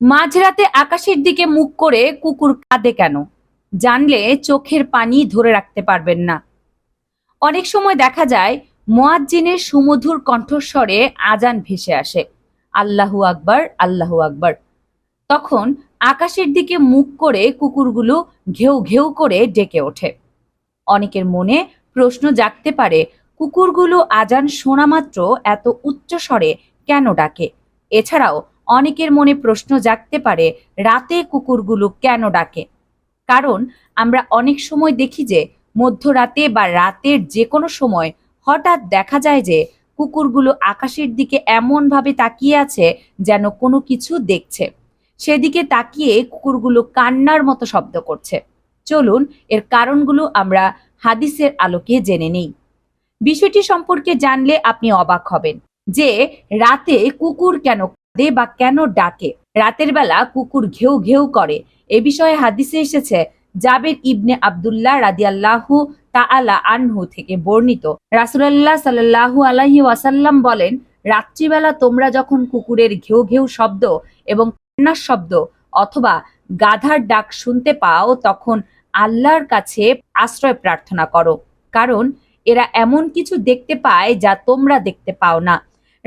মাঝরাতে আকাশের দিকে মুখ করে কুকুর কাঁদে কেন? জানলে চোখের পানি ধরে রাখতে পারবেন না। অনেক সময় দেখা যায়, মোয়াজ্জিনের সুমধুর কণ্ঠস্বরে আজান ভেসে আসে, আল্লাহু আকবার আল্লাহু আকবার। তখন আকাশের দিকে মুখ করে কুকুরগুলো ঘেউ ঘেউ করে ডেকে ওঠে। অনেকের মনে প্রশ্ন জাগতে পারে, কুকুরগুলো আজান শোনা মাত্র এত উচ্চ স্বরে কেন ডাকে? এছাড়াও অনেকের মনে প্রশ্ন জাগতে পারে, রাতে কুকুরগুলো কেন ডাকে? কারণ আমরা অনেক সময় দেখি যে, মধ্যরাতে বা রাতের যে কোনো সময় হঠাৎ দেখা যায় যে, কুকুরগুলো আকাশের দিকে এমনভাবে তাকিয়ে আছে যেন কোনো কিছু দেখছে। সেদিকে তাকিয়ে কুকুরগুলো কান্নার মতো শব্দ করছে। চলুন, এর কারণগুলো আমরা হাদিসের আলোকে জেনে নেই। বিষয়টি সম্পর্কে জানলে আপনি অবাক হবেন যে, রাতে কুকুর কেন কাঁদে বা কেন ডাকে? রাতের বেলা কুকুর ঘেউ ঘেউ করে। এ বিষয়ে হাদিসে এসেছে, জাবের ইবনে আব্দুল্লাহ রাদিয়াল্লাহু তাআলা আনহু থেকে বর্ণিত। রাসূলুল্লাহ সাল্লাল্লাহু আলাইহি ওয়াসাল্লাম বলেন, রাত্রিবেলা তোমরা যখন কুকুরের ঘেউ ঘেউ শব্দ এবং কান্নার শব্দ অথবা গাধার ডাক শুনতে পাও, তখন আল্লাহর কাছে আশ্রয় প্রার্থনা করো। কারণ এরা এমন কিছু দেখতে পায় যা তোমরা দেখতে পাও না।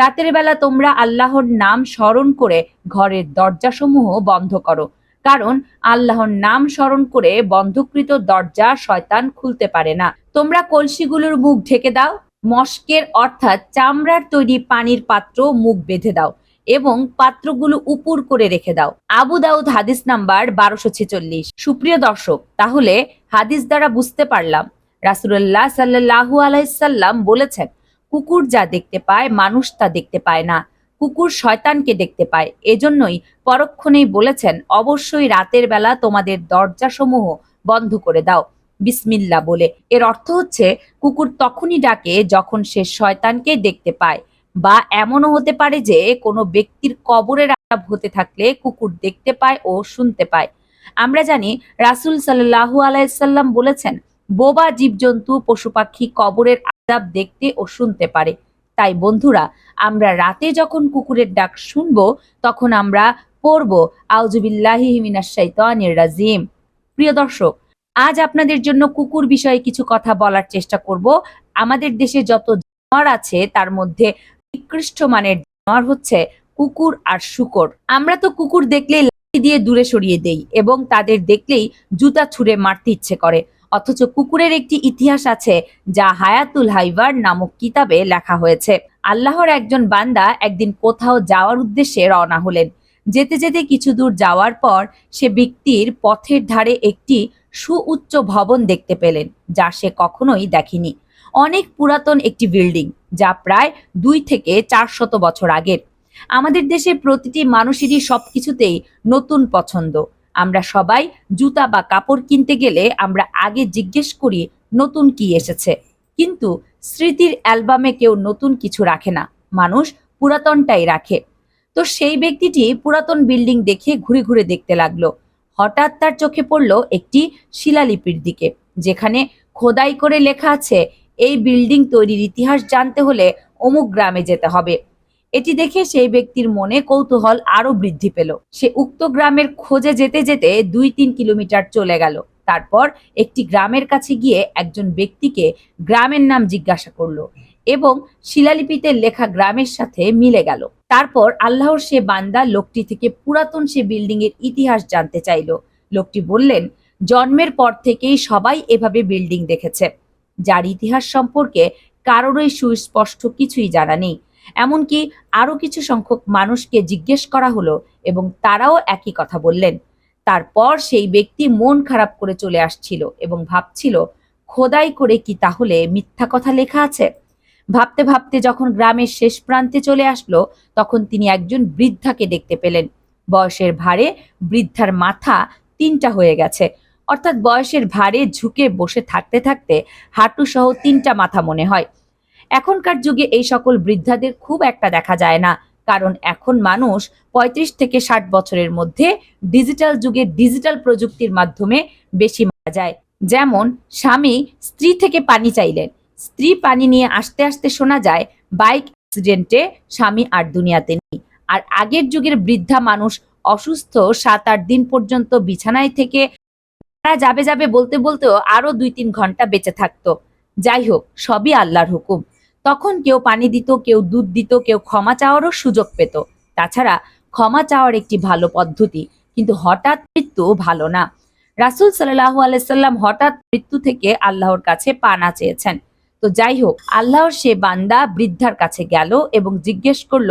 রাতের বেলা তোমরা আল্লাহর নাম স্মরণ করে ঘরের দরজাসমূহ বন্ধ করো। কারণ আল্লাহর নাম স্মরণ করে বন্ধকৃত দরজা শয়তান খুলতে পারে না। তোমরা কলসিগুলোর মুখ ঢেকে দাও, মস্কের অর্থাৎ চামড়ার তৈরি পানির পাত্র মুখ বেঁধে দাও এবং পাত্রগুলো উপুর করে রেখে দাও। আবু দাউদ হাদিস নাম্বার বারোশো ছেচল্লিশ। সুপ্রিয় দর্শক, তাহলে হাদিস দ্বারা বুঝতে পারলাম রাসুল্লাহ সাল্লাহু আলাইসাল্লাম বলেছেন কুকুর যা দেখতে পায়, মানুষ তা দেখতে পায় না। কুকুর শয়তানকে দেখতে পায়। এজন্যই পরক্ষণেই বলেছেন, অবশ্যই রাতের বেলা তোমাদের দরজাসমূহ বন্ধ করে দাও। বিসমিল্লা বলে। এর অর্থ হচ্ছে, কুকুর তখনই ডাকে যখন সে শয়তানকে দেখতে পায়। বা এমনও হতে পারে যে, কোনো ব্যক্তির কবরের আলাপ হতে থাকলে কুকুর দেখতে পায় ও শুনতে পায়। আমরা জানি রাসুল সাল্লাহু আলাইসাল্লাম বলেছেন বোবা জীবজন্তু পশু পাখি কবরের আজাব দেখতে ও শুনতে পারে। তাই বন্ধুরা, আমরা রাতে যখন কুকুরের ডাক শুনব, তখন আমরা পড়ব আউজুবিল্লাহি মিনাশ শাইতানির রাজিম। প্রিয় দর্শক, আজ আপনাদের জন্য কুকুর বিষয়ে কিছু কথা বলার চেষ্টা করব। আমাদের দেশে যত জানোয়ার আছে, তার মধ্যে নিকৃষ্ট মানের জানোয়ার হচ্ছে কুকুর আর শুকর। আমরা তো কুকুর দেখলেই লাঠি দিয়ে দূরে সরিয়ে দেই এবং তাদের দেখলেই জুতা ছুঁড়ে মারতে ইচ্ছে করে। অথচ কুকুরের একটি ইতিহাস আছে যা হায়াতুল হাইবার নামক কিতাবে লেখা হয়েছে। আল্লাহর একজন বান্দা একদিন কোথাও যাওয়ার উদ্দেশ্যে রওনা হলেন। যেতে যেতে কিছু দূর যাওয়ার পর সে ব্যক্তির পথের ধারে একটি সুউচ্চ ভবন দেখতে পেলেন, যা সে কখনোই দেখেনি। অনেক পুরাতন একটি বিল্ডিং, যা প্রায় দুই থেকে চার শত বছর আগের। আমাদের দেশে প্রতিটি মানুষেরই সবকিছুতেই নতুন পছন্দ। আমরা সবাই জুতা বা কাপড় কিনতে গেলে আমরা আগে জিজ্ঞেস করি, নতুন কি এসেছে? কিন্তু স্মৃতির অ্যালবামে কেউ নতুন কিছু রাখে না, মানুষ পুরাতনটাই রাখে। তো সেই ব্যক্তিটি পুরাতন বিল্ডিং দেখে ঘুরে ঘুরে দেখতে লাগল। হঠাৎ তার চোখে পড়ল একটি শিলালিপির দিকে, যেখানে খোদাই করে লেখা আছে, এই বিল্ডিং তৈরির ইতিহাস জানতে হলে অমুক গ্রামে যেতে হবে। এটি দেখে সেই ব্যক্তির মনে কৌতূহল আরও বৃদ্ধি পেল। সে উক্ত গ্রামের খোঁজে যেতে যেতে দুই তিন কিলোমিটার চলে গেল। তারপর একটি গ্রামের কাছে গিয়ে একজন ব্যক্তিকে গ্রামের নাম জিজ্ঞাসা করল এবং শিলালিপিতে লেখা গ্রামের সাথে মিলে গেল। তারপর আল্লাহর সে বান্দা লোকটি থেকে পুরাতন সে বিল্ডিং এর ইতিহাস জানতে চাইল। লোকটি বললেন, জন্মের পর থেকেই সবাই এভাবে বিল্ডিং দেখেছে। যার ইতিহাস সম্পর্কে কারোরই সুস্পষ্ট কিছুই জানা নেই। এমনকি আরও কিছু সংখ্যক মানুষকে জিজ্ঞেস করা হলো এবং তারাও একই কথা বললেন। তারপর সেই ব্যক্তি মন খারাপ করে চলে আসছিল এবং ভাবছিল, খোদাই করে কি তাহলে মিথ্যা কথা লেখা আছে? ভাবতে ভাবতে যখন গ্রামের শেষ প্রান্তে চলে আসলো, তখন তিনি একজন বৃদ্ধাকে দেখতে পেলেন। বয়সের ভারে বৃদ্ধার মাথা তিনটা হয়ে গেছে। অর্থাৎ বয়সের ভারে ঝুঁকে বসে থাকতে থাকতে হাঁটু সহ তিনটা মাথা মনে হয়। এখনকার যুগে এই সকল বৃদ্ধাদের খুব একটা দেখা যায় না। কারণ এখন মানুষ ৩৫ থেকে ষাট বছরের মধ্যে ডিজিটাল যুগে ডিজিটাল প্রযুক্তির মাধ্যমে বেশি মারা যায়। যেমন, স্বামী স্ত্রী থেকে পানি চাইলেন। স্ত্রী পানি নিয়ে আসতে আসতে শোনা যায়, বাইক অ্যাক্সিডেন্টে স্বামী আর দুনিয়াতে নেই। আর আগের যুগের বৃদ্ধা মানুষ অসুস্থ সাত আট দিন পর্যন্ত বিছানায় থেকে তারা যাবে যাবে বলতে বলতেও আরও দুই তিন ঘণ্টা বেঁচে থাকতো। যাই হোক, সবই আল্লাহর হুকুম। তখন কেউ পানি দিত, কেউ দুধ দিত, কেউ ক্ষমা চাওয়ারও সুযোগ পেত। তাছাড়া ক্ষমা চাওয়ার একটি ভালো পদ্ধতি, কিন্তু হঠাৎ মৃত্যু ভালো না। রাসুল সাল্লাহু আলাইসাল্লাম হঠাৎ মৃত্যু থেকে আল্লাহর কাছে পানা চেয়েছেন। তো যাই হোক, আল্লাহর সে বান্দা বৃদ্ধার কাছে গেল এবং জিজ্ঞেস করল,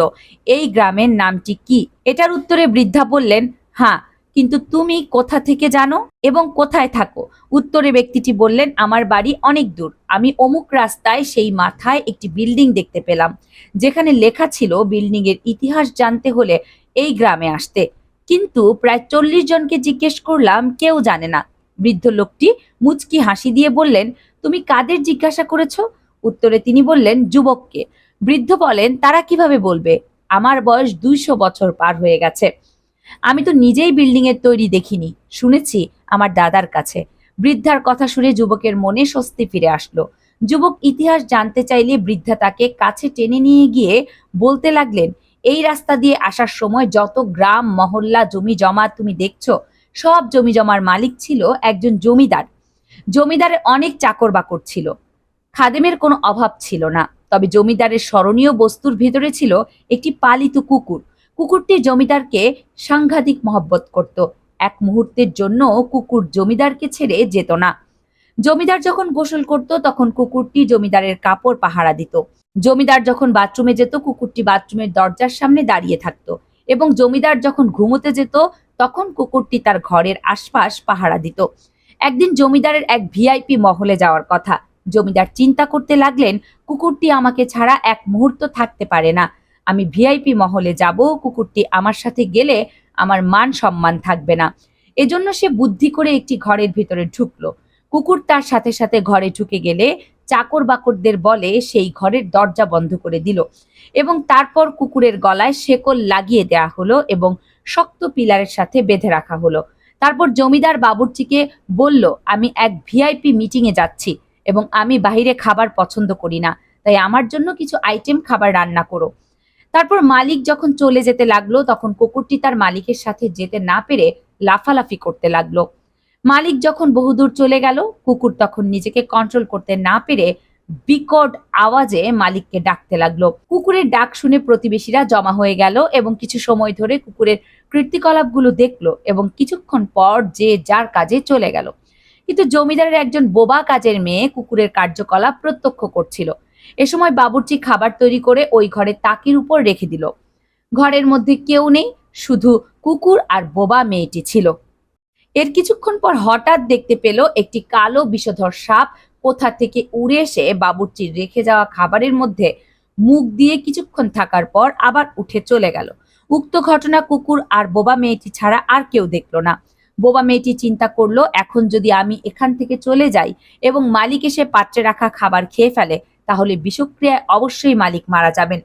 এই গ্রামের নামটি কি? এটার উত্তরে বৃদ্ধা বললেন হ্যাঁ কিন্তু তুমি কোথা থেকে জানো এবং কোথায় থাকো? উত্তরে ব্যক্তিটি বললেন, আমার বাড়ি অনেক দূর। আমি অমুক রাস্তায় সেই মাথায় একটি বিল্ডিং দেখতে পেলাম। যেখানে লেখা ছিল, বিল্ডিং এর ইতিহাস জানতে হলে এই গ্রামে আসতে। কিন্তু প্রায় চল্লিশ জনকে জিজ্ঞেস করলাম, কেউ জানে না? বৃদ্ধ লোকটি মুচকি হাসি দিয়ে বললেন, তুমি কাদের জিজ্ঞাসা করেছ? উত্তরে তিনি বললেন, যুবককে। বৃদ্ধ বলেন, তারা কীভাবে বলবে? আমার বয়স দুইশো বছর পার হয়ে গেছে। আমি তো নিজেই বিল্ডিং এর তৈরি দেখিনি। শুনেছি আমার দাদার কাছে। বৃদ্ধার কথা শুনে যুবকের মনে স্বস্তি ফিরে আসলো। যুবক ইতিহাস জানতে চাইলে বৃদ্ধা তাকে কাছে টেনে নিয়ে গিয়ে বলতে লাগলেন, এই রাস্তা দিয়ে আসার সময় যত গ্রাম, মহল্লা, জমি জমা তুমি দেখছ, সব জমি জমার মালিক ছিল একজন জমিদার। জমিদারের অনেক চাকর বাকর ছিল। খাদেমের কোনো অভাব ছিল না। তবে জমিদারের স্মরণীয় বস্তুর ভিতরে ছিল একটি পালিত কুকুর। কুকুরটি জমিদারকে সাংঘাতিক মহব্বত করত। এক মুহূর্তের জন্য কুকুর জমিদারকে ছেড়ে যেত না। জমিদার যখন গোসল করত, তখন কুকুরটি জমিদারের কাপড় পাহারা দিত। জমিদার যখন বাথরুমে যেত, কুকুরটি বাথরুমের দরজার সামনে দাঁড়িয়ে থাকত এবং জমিদার যখন ঘুমোতে যেত, তখন কুকুরটি তার ঘরের আশপাশ পাহারা দিত। একদিন জমিদারের এক ভিআইপি মহলে যাওয়ার কথা। জমিদার চিন্তা করতে লাগলেন, কুকুরটি আমাকে ছাড়া এক মুহূর্ত থাকতে পারে না। আমি ভিআইপি মহলে যাব, কুকুরটি আমার সাথে গেলে আমার মান সম্মান থাকবে না। এজন্য সে বুদ্ধি করে একটি ঘরের ভিতরে ঢুকলো। কুকুর তার সাথে সাথে ঘরে ঢুকে গেলে চাকর বাকরদের বলে সেই ঘরের দরজা বন্ধ করে দিল এবং তারপর কুকুরের গলায় শেকল লাগিয়ে দেয়া হলো এবং শক্ত পিলারের সাথে বেঁধে রাখা হলো। তারপর জমিদার বাবুর্চিকে বলল, আমি এক ভিআইপি মিটিংয়ে যাচ্ছি এবং আমি বাইরে খাবার পছন্দ করি না, তাই আমার জন্য কিছু আইটেম খাবার রান্না করো। তারপর মালিক যখন চলে যেতে লাগল, তখন কুকুরটি তার মালিকের সাথে যেতে না পেরে লাফালাফি করতে লাগল। মালিক যখন বহুদূর চলে গেল, কুকুর তখন নিজেকে কন্ট্রোল করতে না পেরে বিকট আওয়াজে মালিককে ডাকতে লাগল। কুকুরের ডাক শুনে প্রতিবেশীরা জমা হয়ে গেল এবং কিছু সময় ধরে কুকুরের কীর্তিকলাপগুলো দেখল এবং কিছুক্ষণ পর যে যার কাজে চলে গেল। কিন্তু জমিদারের একজন বোবা কাজের মেয়ে কুকুরের কার্যকলাপ প্রত্যক্ষ করছিল। এ সময় বাবুর্চি খাবার তৈরি করে ওই ঘরের তাকির উপর রেখে দিল। ঘরের মধ্যে কেউ নেই, শুধু কুকুর আর বোবা মেয়েটি ছিল। এর কিছুক্ষণ পর হঠাৎ দেখতে পেল একটি কালো বিষধর সাপ কোথা থেকে উড়ে এসে বাবুর্চির রেখে যাওয়া খাবারের মধ্যে মুখ দিয়ে কিছুক্ষণ থাকার পর আবার উঠে চলে গেল। উক্ত ঘটনা কুকুর আর বোবা মেয়েটি ছাড়া আর কেউ দেখল না। বোবা মেয়েটি চিন্তা করল, এখন যদি আমি এখান থেকে চলে যাই এবং মালিক এসে পাত্রে রাখা খাবার খেয়ে ফেলে তাহলে বিষক্রিয়ায় অবশ্যই মালিক মারা যাবেন।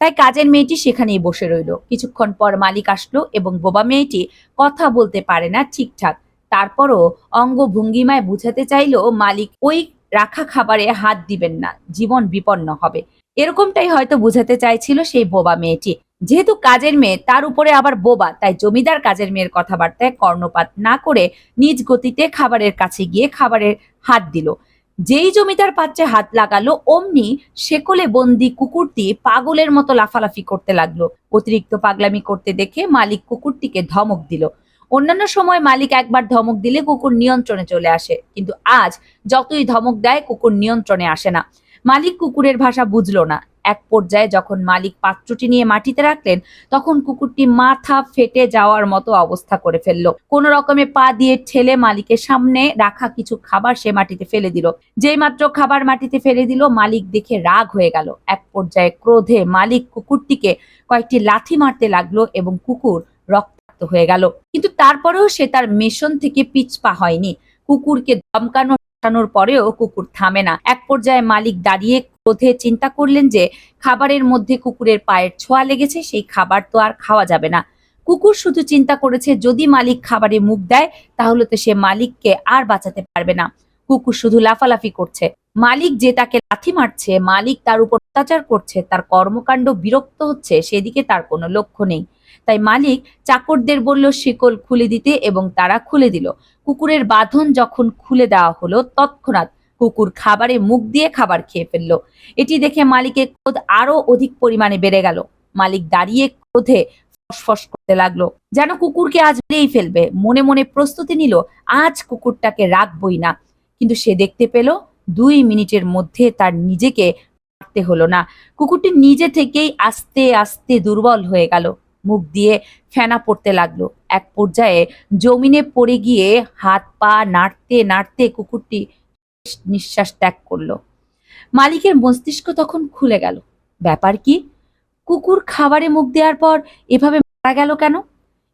তাই কাজের মেয়েটি সেখানেই বসে রইল। কিছুক্ষণ পর মালিক আসলো এবং বোবা মেয়েটি কথা বলতে পারে না ঠিকঠাক। তারপরও অঙ্গ ভঙ্গিমায় বুঝাতে চাইলো মালিক ওই রাখা খাবারে হাত দিবেন না, জীবন বিপন্ন হবে। এরকমটাই হয়তো বুঝাতে চাইছিল সেই বোবা মেয়েটি। যেহেতু কাজের মেয়ে, তার উপরে আবার বোবা, তাই জমিদার কাজের মেয়ের কথাবার্তায় কর্ণপাত না করে নিজ গতিতে খাবারের কাছে গিয়ে খাবারের হাত দিল। যেই জমিদার পাত্রে হাত লাগালো, অমনি সেকলে বন্দি কুকুরটি পাগলের মতো লাফালাফি করতে লাগল। অতিরিক্ত পাগলামি করতে দেখে মালিক কুকুরটিকে ধমক দিল। অন্যান্য সময় মালিক একবার ধমক দিলে কুকুর নিয়ন্ত্রণে চলে আসে, কিন্তু আজ যতই ধমক দেয়, কুকুর নিয়ন্ত্রণে আসে না। মালিক কুকুরের ভাষা বুঝলো না। এক পর্যায়ে যখন মালিক পাত্রটি নিয়ে মাটিতে রাখলেন, তখন কুকুরটি মাথা ফেটে যাওয়ার মতো অবস্থা করে ফেলল। কোন রকমে পা দিয়ে ঠেলে মালিকের সামনে রাখা কিছু খাবার সে মাটিতে ফেলে দিল। যেই মাত্র খাবার মাটিতে ফেলে দিল, মালিক দেখে রাগ হয়ে গেল। এক পর্যায়ে ক্রোধে মালিক কুকুরটিকে কয়েকটি লাথি মারতে লাগল এবং কুকুর রক্তাক্ত হয়ে গেল। কিন্তু তারপরেও সে তার মিশন থেকে পিছপা হয়নি। কুকুরকে ধমকানো হাঁটানোর পরেও কুকুর থামে না। এক পর্যায়ে মালিক দাঁড়িয়ে ক্রোধে চিন্তা করলেন যে, খাবারের মধ্যে কুকুরের পায়ের ছোঁয়া লেগেছে, সেই খাবার তো আর খাওয়া যাবে না। কুকুর শুধু চিন্তা করেছে, যদি মালিক খাবারে মুখ দেয়, তাহলে তো সে মালিককে আর বাঁচাতে পারবে না। কুকুর শুধু লাফালাফি করছে। মালিক যে তাকে লাথি মারছে, মালিক তার উপর অত্যাচার করছে, তার কর্মকাণ্ড বিরক্ত হচ্ছে, সেদিকে তার কোনো লক্ষ্য নেই। তাই মালিক চাকরদের বলল, শিকল খুলে দিতে এবং তারা খুলে দিল। কুকুরের বাঁধন যখন খুলে দেওয়া হলো, তৎক্ষণাৎ কুকুর খাবারে মুখ দিয়ে খাবার খেয়ে ফেলল। এটি দেখে মালিকের ক্রোধ আরও অধিক পরিমাণে বেড়ে গেল। মালিক দাঁড়িয়ে ক্রোধে ফসফস করতে লাগল। যেন কুকুরকে আজ মেরেই ফেলবে। মনে মনে প্রস্তুতি নিল, আজ কুকুরটাকে রাখবই না। কিন্তু সে দেখতে পেল দুই মিনিটের মধ্যে তার নিজেকে মারতে হলো না। কুকুরটি নিজে থেকেই আস্তে আস্তে দুর্বল হয়ে গেল। মুখ দিয়ে ফেনা পড়তে লাগল। এক পর্যায়ে জমিনে পড়ে গিয়ে হাত পা নাড়তে নাড়তে কুকুরটি নিঃশ্বাস ত্যাগ করল। মালিকের মস্তিষ্ক তখন খুলে গেল। ব্যাপার কি? কুকুর খাবারে মুখ দেওয়ার পর এভাবে মারা গেল কেন?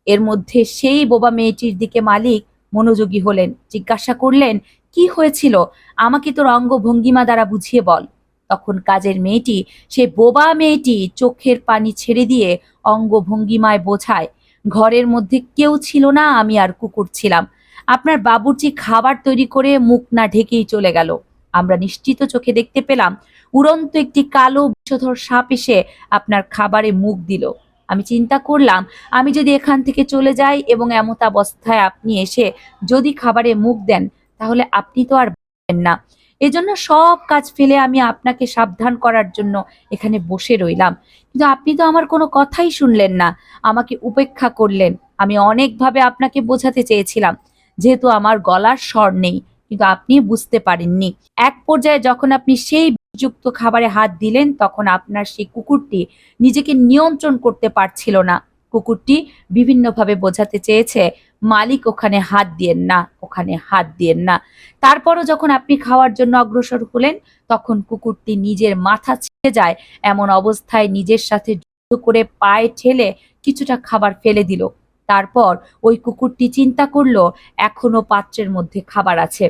এর মধ্যে সেই বোবা মেয়েটির দিকে মালিক মনোযোগী হলেন, জিজ্ঞাসা করলেন কি হয়েছিল? আমাকে তোর অঙ্গভঙ্গিমা দ্বারা বুঝিয়ে বল। তখন কাজের মেয়েটি, সে বোবা মেয়েটি চোখের পানি ছেড়ে দিয়ে অঙ্গভঙ্গিমায় বোঝায়, ঘরের মধ্যে কেউ ছিল না, আমি আর কুকুর ছিলাম। আপনার বাবুর্চি খাবার তৈরি করে মুখ না ঢেকেই চলে গেল। আমরা নিশ্চিত চোখে দেখতে পেলাম, উড়ন্ত একটি কালো বিষধর সাপ এসে আপনার খাবারে মুখ দিল। আমি চিন্তা করলাম, আমি যদি এখান থেকে চলে যাই এবং এমতাবস্থায় আপনি এসে যদি খাবারে মুখ দেন তাহলে আপনি তো আর বাঁচবেন না। এজন্য সব কাজ ফেলে আমি আপনাকে সাবধান করার জন্য এখানে বসে রইলাম। কিন্তু আপনি তো আমার কোনো কথাই শুনলেন না। আমাকে উপেক্ষা করলেন। আমি অনেকভাবে আপনাকে বোঝাতে চেয়েছিলাম। যেহেতু আমার গলার স্বর নেই, কিন্তু আপনি বুঝতে পারেননি। এক পর্যায়ে যখন আপনি সেই যুক্ত খাবারে হাত দিলেন, তখন আপনার সেই কুকুরটি নিজেকে নিয়ন্ত্রণ করতে পারছিল না। কুকুরটি বিভিন্নভাবে বোঝাতে চেয়েছে মালিক ওখানে হাত দিয়েন না, ওখানে হাত দিয়েন না। তারপরও যখন আপনি খাওয়ার জন্য অগ্রসর হলেন, তখন কুকুরটি নিজের মাথা ছেড়ে যায়, এমন অবস্থায় নিজের সাথে যুদ্ধ করে পায়ে ঠেলে কিছুটা খাবার ফেলে দিল। তারপর ওই কুকুরটি চিন্তা করল, এখনও পাত্রের মধ্যে খাবার আছে।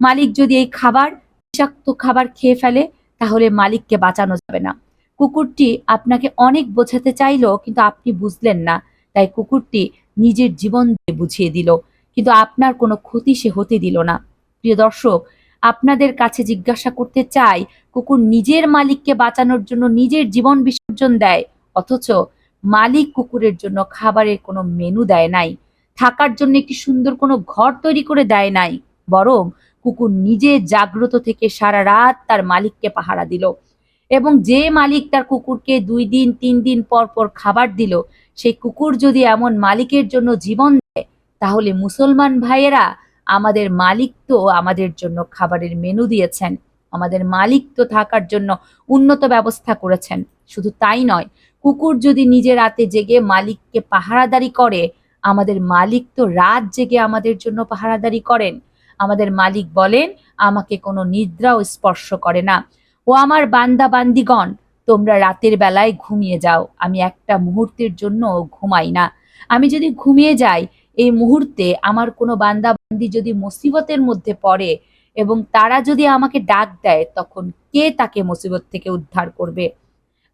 মালিক যদি এই খাবার, বিষাক্ত খাবার খেয়ে ফেলে, তাহলে মালিককে বাঁচানো যাবে না। কুকুরটি আপনাকে অনেক বোঝাতে চাইলো, কিন্তু আপনি বুঝলেন না। তাই কুকুরটি নিজের জীবন দিয়ে বুঝিয়ে দিল। কিন্তু আপনার কোনো ক্ষতি সে হতে দিল না। প্রিয় দর্শক, আপনাদের কাছে জিজ্ঞাসা করতে চাই, কুকুর নিজের মালিককে বাঁচানোর জন্য নিজের জীবন বিসর্জন দেয়, অথচ মালিক কুকুরের জন্য খাবারের কোনো মেনু দেয় নাই, থাকার জন্য একটি সুন্দর কোনো ঘর তৈরি করে দেয় নাই, বরং কুকুর নিজে জাগ্রত থেকে সারা রাত তার মালিককে পাহারা দিল। এবং যে মালিক তার কুকুরকে দুই দিন, তিন দিন পর পর খাবার দিল সেই কুকুর যদি এমন মালিকের জন্য জীবন দেয়, তাহলে মুসলমান ভাইয়েরা আমাদের মালিক তো আমাদের জন্য খাবারের মেনু দিয়েছেন। আমাদের মালিক তো থাকার জন্য উন্নত ব্যবস্থা করেছেন। শুধু তাই নয়, কুকুর যদি নিজে রাতে জেগে মালিককে পাহারাদারি করে, আমাদের মালিক তো রাত জেগে আমাদের জন্য পাহারাদারি করেন। আমাদের মালিক বলেন, আমাকে কোনো নিদ্রাও স্পর্শ করে না। ও আমার বান্দা বান্দিগণ তোমরা রাতের বেলায় ঘুমিয়ে যাও। আমি একটা মুহূর্তের জন্য ঘুমাই না। আমি যদি ঘুমিয়ে যাই, এই মুহূর্তে আমার কোনো বান্দা বান্দি যদি মুসিবতের মধ্যে পড়ে এবং তারা যদি আমাকে ডাক দেয়, তখন কে তাকে মুসিবত থেকে উদ্ধার করবে?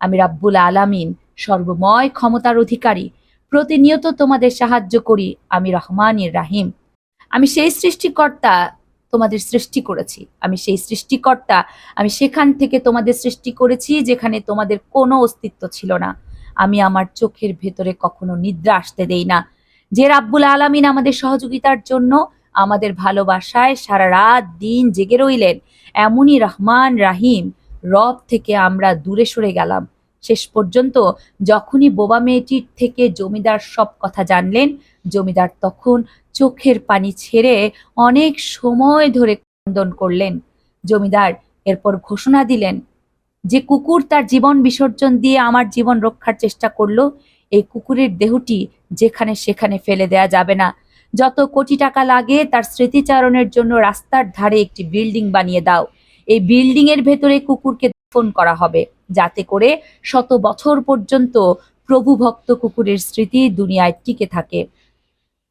আমি রাব্বুল আলামিন, সর্বময় ক্ষমতার অধিকারী, প্রতিনিয়ত তোমাদের সাহায্য করি। আমি রহমানির রাহিম। আমি সেই সৃষ্টিকর্তা তোমাদের সৃষ্টি করেছি। আমি সেই সৃষ্টিকর্তা, আমি সেখান থেকে তোমাদের সৃষ্টি করেছি যেখানে তোমাদের কোনো অস্তিত্ব ছিল না। আমি আমার চোখের ভেতরে কখনো নিদ্রা আসতে দেই না। যে রাব্বুল আলামিন আমাদের সহযোগিতার জন্য আমাদের ভালোবাসায় সারা রাত দিন জেগে রইলেন, এমনই রহমান রাহিম, রব থেকে আমরা দূরে সরে গেলাম। শেষ পর্যন্ত যখনই বোবা মেয়েটির থেকে জমিদার সব কথা জানলেন, জমিদার তখন চোখের পানি ছেড়ে অনেক সময় ধরে ক্রন্দন করলেন। জমিদার এরপর ঘোষণা দিলেন যে কুকুর তার জীবন বিসর্জন দিয়ে আমার জীবন রক্ষার চেষ্টা করল। এই কুকুরের দেহটি যেখানে সেখানে ফেলে দেয়া যাবে না। যত কোটি টাকা লাগে তার স্মৃতিচারণের জন্য রাস্তার ধারে একটি বিল্ডিং বানিয়ে দাও। এই বিল্ডিং এর ভেতরে কুকুরকে দাফন করা হবে। যাতে করে শত বছর পর্যন্ত প্রভু ভক্ত কুকুরের স্মৃতি দুনিয়ায় টিকে থাকে।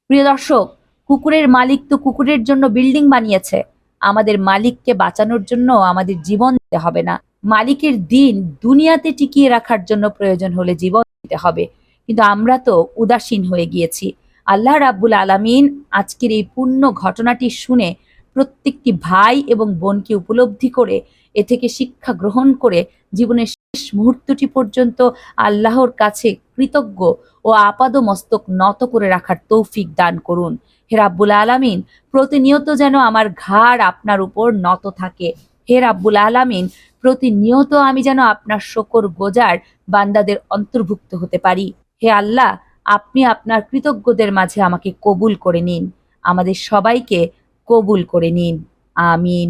প্রিয় দর্শক, কুকুরের মালিক তো কুকুরের জন্য বিল্ডিং বানিয়েছে। আমাদের মালিককে বাঁচানোর জন্য আমাদের জীবন দিতে হবে না। মালিকের দিন দুনিয়াতে টিকিয়ে রাখার জন্য প্রয়োজন হলে জীবন দিতে হবে। কিন্তু আমরা তো উদাসীন হয়ে গিয়েছি। আল্লাহ রাব্বুল আলামিন আজকের এই পূর্ণ ঘটনাটি শুনে প্রত্যেকটি ভাই এবং বোনকে উপলব্ধি করে এ থেকে শিক্ষা গ্রহণ করে জীবনের শেষ মুহূর্তটি পর্যন্ত আল্লাহর কাছে কৃতজ্ঞ ও আপাদ মস্তক নত করে রাখার তৌফিক দান করুন। হে রাব্বুল আলামিন, প্রতিনিয়ত যেন আমার ঘাড় আপনার উপর নত থাকে। হে রাব্বুল আলামিন, প্রতিনিয়ত আমি যেন আপনার শকর গোজার বান্দাদের অন্তর্ভুক্ত হতে পারি। হে আল্লাহ, আপনি আপনার কৃতজ্ঞদের মাঝে আমাকে কবুল করে নিন। আমাদের সবাইকে কবুল করে নিন। আমিন।